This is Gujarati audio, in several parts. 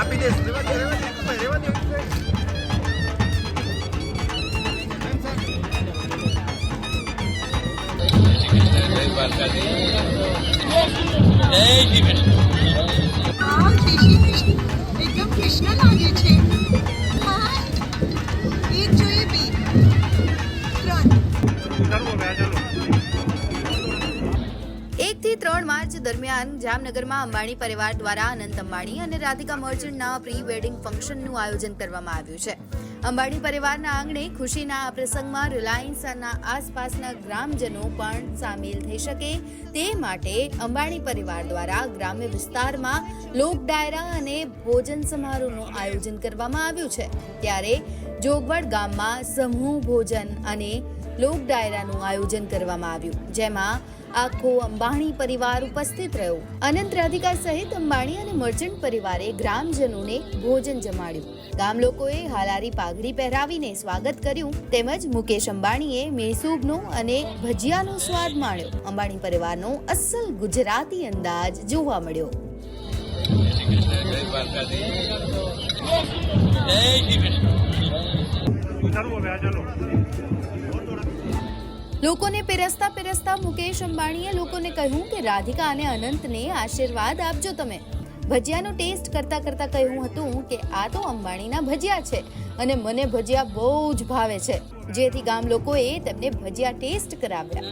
આપી દઈશ રેવા દે રેવા દે રેવા દે વાવ દરમિયાન જામનગરમાં અંબાણી પરિવાર દ્વારા અનંત અંબાણી અને રાધિકા મર્ચન્ટના પ્રી વેડિંગ ફંક્શનનું આયોજન કરવામાં આવ્યું છે. અંબાણી પરિવારના આંગણે ખુશીના આ પ્રસંગમાં રિલાયન્સના આસપાસના ગ્રામજનો પણ સામેલ થઈ શકે તે માટે અંબાણી પરિવાર દ્વારા ગ્રામ્ય વિસ્તારમાં લોક ડાયરા અને ભોજન સમારોહનું આયોજન કરવામાં આવ્યું છે. ત્યારે જોગવડ ગામમાં સમૂહ ભોજન અને લોક ડાયરાનું આયોજન કરવામાં આવ્યું, જેમાં આખો અંબાણી પરિવાર ઉપસ્થિત રહ્યો. અનંત રાધિકા સહિત અંબાણી અને મર્ચન્ટ પરિવારે ગ્રામજનોને ભોજન જમાડ્યું. ગામ લોકોએ હાલારી પાઘડી પહેરાવીને સ્વાગત કર્યું તેમજ મુકેશ અંબાણીએ મેસૂબનો અને ભજીયાનો સ્વાદ માણ્યો. અંબાણી પરિવારનો અસલ ગુજરાતી અંદાજ જોવા મળ્યો. લોકોને પીરસતા પીરસતા મુકેશ અંબાણીએ લોકોને કહ્યું કે રાધિકા અને અનંતને આશીર્વાદ આપજો તમે. ભજીયાનો ટેસ્ટ કરતા કરતા કહ્યું હતું કે આ તો અંબાણીના ભજીયા છે અને મને ભજીયા બહુ જ ભાવે છે. જેથી ગામ લોકોએ તેમને ભજીયા ટેસ્ટ કરાવ્યા.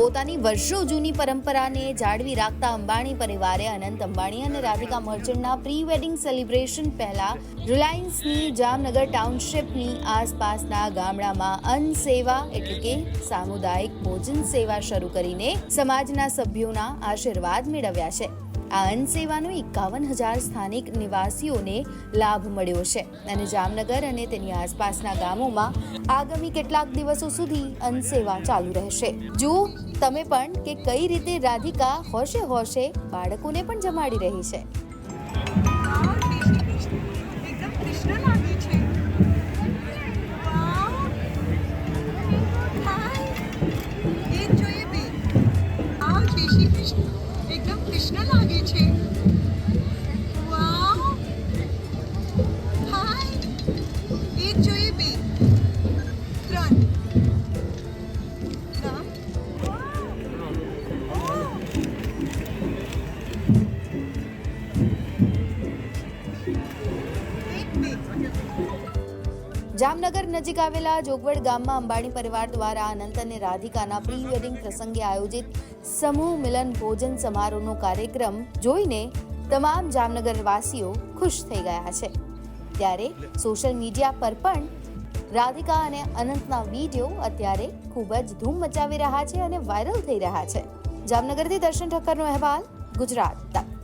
પોતાની વર્ષો જૂની પરંપરાને જાળવી રાખતા અંબાણી પરિવારે અનંત અંબાણી અને રાધિકા મર્ચન્ટના પ્રી વેડિંગ સેલિબ્રેશન પહેલા રિલાયન્સની જામનગર ટાઉનશીપની આસપાસના ગામડામાં અન્ન સેવા એટલે કે સામુદાયિક ભોજન સેવા શરૂ કરીને સમાજના સભ્યોના આશીર્વાદ મેળવ્યા છે. આ અન્ન સેવાનો એકાવન હજાર સ્થાનિક નિવાસીઓને લાભ મળ્યો છે અને જામનગર અને તેની આસપાસના ગામોમાં આગામી કેટલાક દિવસો સુધી અન્ન સેવા ચાલુ રહેશે. જો તમે પણ કે કઈ રીતે રાધિકા હોશે હોશે બાળકોને પણ જમાડી રહી છે. જામનગર નજીક આવેલા જોગવડ ગામમાં અંબાણી પરિવાર દ્વારા અનંત અને રાધિકાના પ્રી વેડિંગ પ્રસંગે આયોજિત સમૂહ મિલન ભોજન સમારોહનો કાર્યક્રમ જોઈને તમામ જામનગર વાસીઓ ખુશ થઈ ગયા છે. ત્યારે સોશિયલ મીડિયા પર પણ રાધિકા અને અનંતના વીડિયો અત્યારે ખૂબ જ ધૂમ મચાવી રહ્યા છે અને વાયરલ થઈ રહ્યા છે. જામનગરથી દર્શન ઠક્કરનો અહેવાલ, ગુજરાત. તક